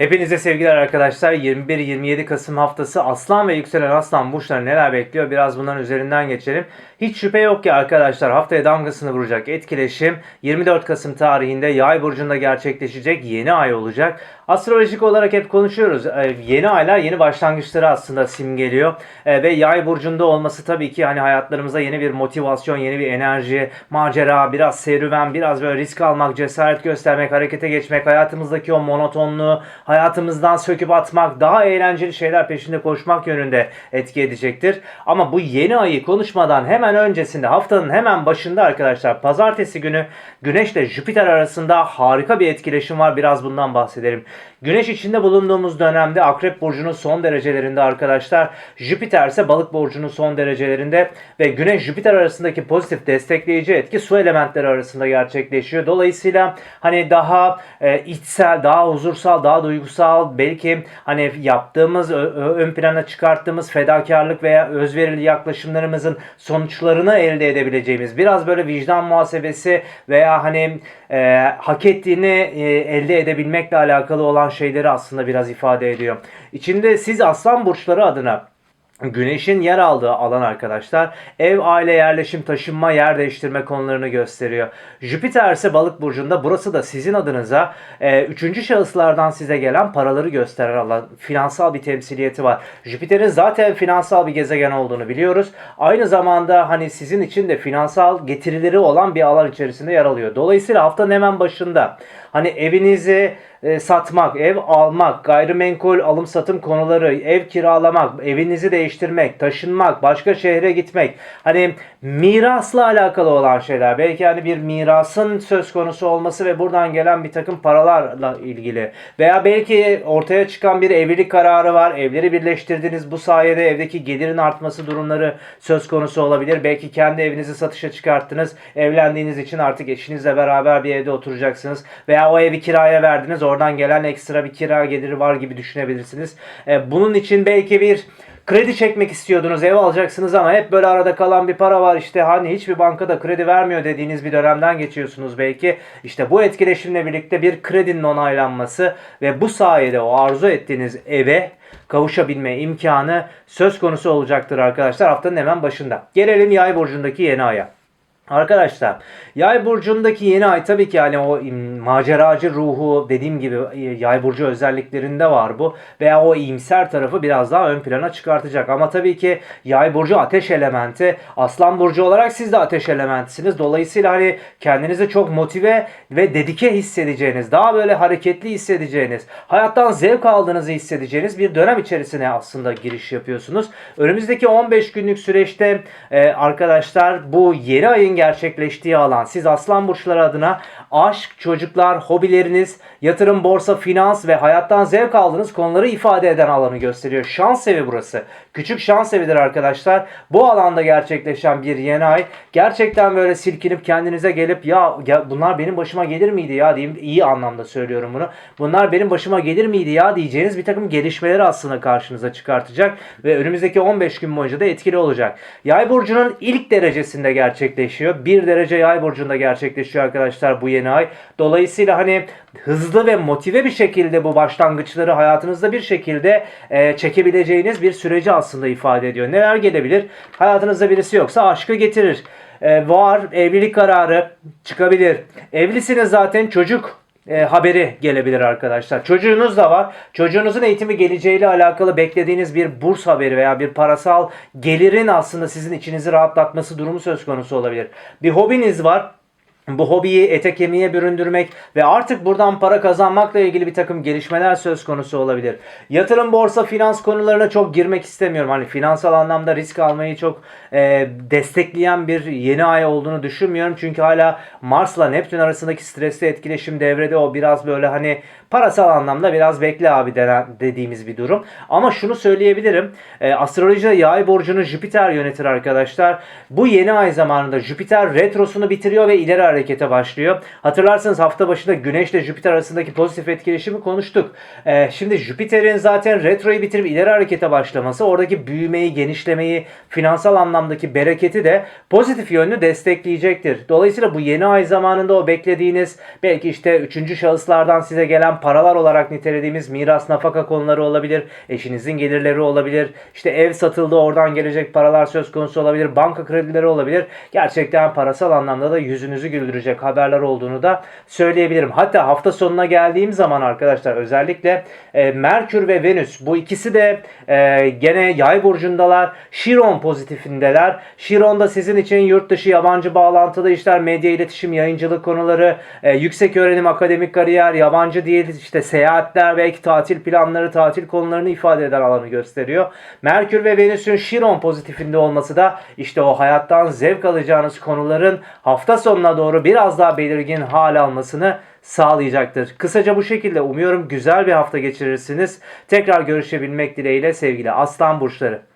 Hepinize sevgiler arkadaşlar. 21-27 Kasım haftası Aslan ve Yükselen Aslan burçları neler bekliyor? Biraz bunların üzerinden geçelim. Hiç şüphe yok ki arkadaşlar haftaya damgasını vuracak etkileşim 24 Kasım tarihinde Yay burcunda gerçekleşecek yeni ay olacak. Astrolojik olarak hep konuşuyoruz. Ee, yeni aylar yeni başlangıçları aslında simgeliyor. Ee, ve Yay burcunda olması tabii ki hani hayatlarımıza yeni bir motivasyon, yeni bir enerji, macera, biraz serüven, biraz böyle risk almak, cesaret göstermek, harekete geçmek, hayatımızdaki o monotonluğu hayatımızdan söküp atmak, daha eğlenceli şeyler peşinde koşmak yönünde etki edecektir. Ama bu yeni ayı konuşmadan hemen öncesinde haftanın hemen başında arkadaşlar pazartesi günü Güneş ile Jüpiter arasında harika bir etkileşim var. Biraz bundan bahsedelim. Güneş içinde bulunduğumuz dönemde Akrep Burcu'nun son derecelerinde arkadaşlar. Jüpiter ise Balık Burcu'nun son derecelerinde ve Güneş Jüpiter arasındaki pozitif destekleyici etki su elementleri arasında gerçekleşiyor. Dolayısıyla hani daha e, içsel, daha huzursal, daha duygusal belki hani yaptığımız, ön plana çıkarttığımız fedakarlık veya özverili yaklaşımlarımızın sonuçlarını elde edebileceğimiz biraz böyle vicdan muhasebesi veya hani e, hak ettiğini e, elde edebilmekle alakalı olan şeyleri aslında biraz ifade ediyor. İçinde siz aslan burçları adına Güneşin yer aldığı alan arkadaşlar ev, aile, yerleşim, taşınma, yer değiştirme konularını gösteriyor. Jüpiter ise balık burcunda burası da sizin adınıza e, üçüncü şahıslardan size gelen paraları gösteren alan. Finansal bir temsiliyeti var. Jüpiter'in zaten finansal bir gezegen olduğunu biliyoruz. Aynı zamanda hani sizin için de finansal getirileri olan bir alan içerisinde yer alıyor. Dolayısıyla haftanın hemen başında hani evinizi e, satmak, ev almak, gayrimenkul alım satım konuları, ev kiralamak, evinizi değiştirmek, taşınmak, başka şehre gitmek. Hani mirasla alakalı olan şeyler. Belki hani bir mirasın söz konusu olması ve buradan gelen bir takım paralarla ilgili. Veya belki ortaya çıkan bir evlilik kararı var. Evleri birleştirdiniz. Bu sayede evdeki gelirin artması durumları söz konusu olabilir. Belki kendi evinizi satışa çıkarttınız. Evlendiğiniz için artık eşinizle beraber bir evde oturacaksınız. Veya o evi kiraya verdiniz. Oradan gelen ekstra bir kira geliri var gibi düşünebilirsiniz. E, bunun için belki bir kredi çekmek istiyordunuz, ev alacaksınız ama hep böyle arada kalan bir para var işte hani hiçbir bankada kredi vermiyor dediğiniz bir dönemden geçiyorsunuz belki. İşte bu etkileşimle birlikte bir kredinin onaylanması ve bu sayede o arzu ettiğiniz eve kavuşabilme imkanı söz konusu olacaktır arkadaşlar haftanın hemen başında. Gelelim yay burcundaki yeni aya. Arkadaşlar yay burcundaki yeni ay tabii ki yani o maceracı ruhu dediğim gibi e, yay burcu özelliklerinde var bu veya o iyimser tarafı biraz daha ön plana çıkartacak. Ama tabii ki yay burcu ateş elementi aslan burcu olarak siz de ateş elementisiniz. Dolayısıyla hani kendinizi çok motive ve dedike hissedeceğiniz daha böyle hareketli hissedeceğiniz hayattan zevk aldığınızı hissedeceğiniz bir dönem içerisine aslında giriş yapıyorsunuz. Önümüzdeki 15 günlük süreçte e, arkadaşlar bu yeni ayın gerçekleştiği alan. Siz aslan burçları adına aşk, çocuklar, hobileriniz, yatırım, borsa, finans ve hayattan zevk aldığınız konuları ifade eden alanı gösteriyor. Şans evi burası. Küçük şans evidir arkadaşlar. Bu alanda gerçekleşen bir yeni ay. Gerçekten böyle silkinip kendinize gelip ya, ya bunlar benim başıma gelir miydi ya diyeyim. iyi anlamda söylüyorum bunu. Bunlar benim başıma gelir miydi ya diyeceğiniz bir takım gelişmeleri aslında karşınıza çıkartacak ve önümüzdeki 15 gün boyunca da etkili olacak. Yay burcunun ilk derecesinde gerçekleşiyor. 1 derece yay burcunda gerçekleşiyor arkadaşlar bu yeni ay. Dolayısıyla hani hızlı ve motive bir şekilde bu başlangıçları hayatınızda bir şekilde e, çekebileceğiniz bir süreci aslında ifade ediyor. Neler gelebilir? Hayatınızda birisi yoksa aşkı getirir. E, var evlilik kararı çıkabilir. Evlisiniz zaten çocuk e, haberi gelebilir arkadaşlar. Çocuğunuz da var. Çocuğunuzun eğitimi geleceğiyle alakalı beklediğiniz bir burs haberi veya bir parasal gelirin aslında sizin içinizi rahatlatması durumu söz konusu olabilir. Bir hobiniz var bu hobiyi ete kemiğe büründürmek ve artık buradan para kazanmakla ilgili bir takım gelişmeler söz konusu olabilir. Yatırım, borsa, finans konularına çok girmek istemiyorum. Hani finansal anlamda risk almayı çok e, destekleyen bir yeni ay olduğunu düşünmüyorum. Çünkü hala Mars'la Neptün arasındaki stresli etkileşim devrede o biraz böyle hani parasal anlamda biraz bekle abi denen, dediğimiz bir durum. Ama şunu söyleyebilirim. E, astrolojide yay burcunu Jüpiter yönetir arkadaşlar. Bu yeni ay zamanında Jüpiter retrosunu bitiriyor ve ileri harekete başlıyor. Hatırlarsanız hafta başında Güneş ile Jüpiter arasındaki pozitif etkileşimi konuştuk. Ee, şimdi Jüpiter'in zaten retroyu bitirip ileri harekete başlaması oradaki büyümeyi, genişlemeyi, finansal anlamdaki bereketi de pozitif yönlü destekleyecektir. Dolayısıyla bu yeni ay zamanında o beklediğiniz belki işte üçüncü şahıslardan size gelen paralar olarak nitelediğimiz miras nafaka konuları olabilir. Eşinizin gelirleri olabilir. İşte ev satıldı oradan gelecek paralar söz konusu olabilir. Banka kredileri olabilir. Gerçekten parasal anlamda da yüzünüzü güldürecek haberler olduğunu da söyleyebilirim. Hatta hafta sonuna geldiğim zaman arkadaşlar özellikle e, Merkür ve Venüs bu ikisi de e, gene yay burcundalar. Şiron pozitifindeler. Şiron da sizin için yurt dışı yabancı bağlantılı işler, medya iletişim, yayıncılık konuları, e, yüksek öğrenim, akademik kariyer, yabancı işte seyahatler, belki tatil planları, tatil konularını ifade eden alanı gösteriyor. Merkür ve Venüs'ün Şiron pozitifinde olması da işte o hayattan zevk alacağınız konuların hafta sonuna doğru biraz daha belirgin hal almasını sağlayacaktır. Kısaca bu şekilde umuyorum güzel bir hafta geçirirsiniz. Tekrar görüşebilmek dileğiyle sevgili Aslan Burçları.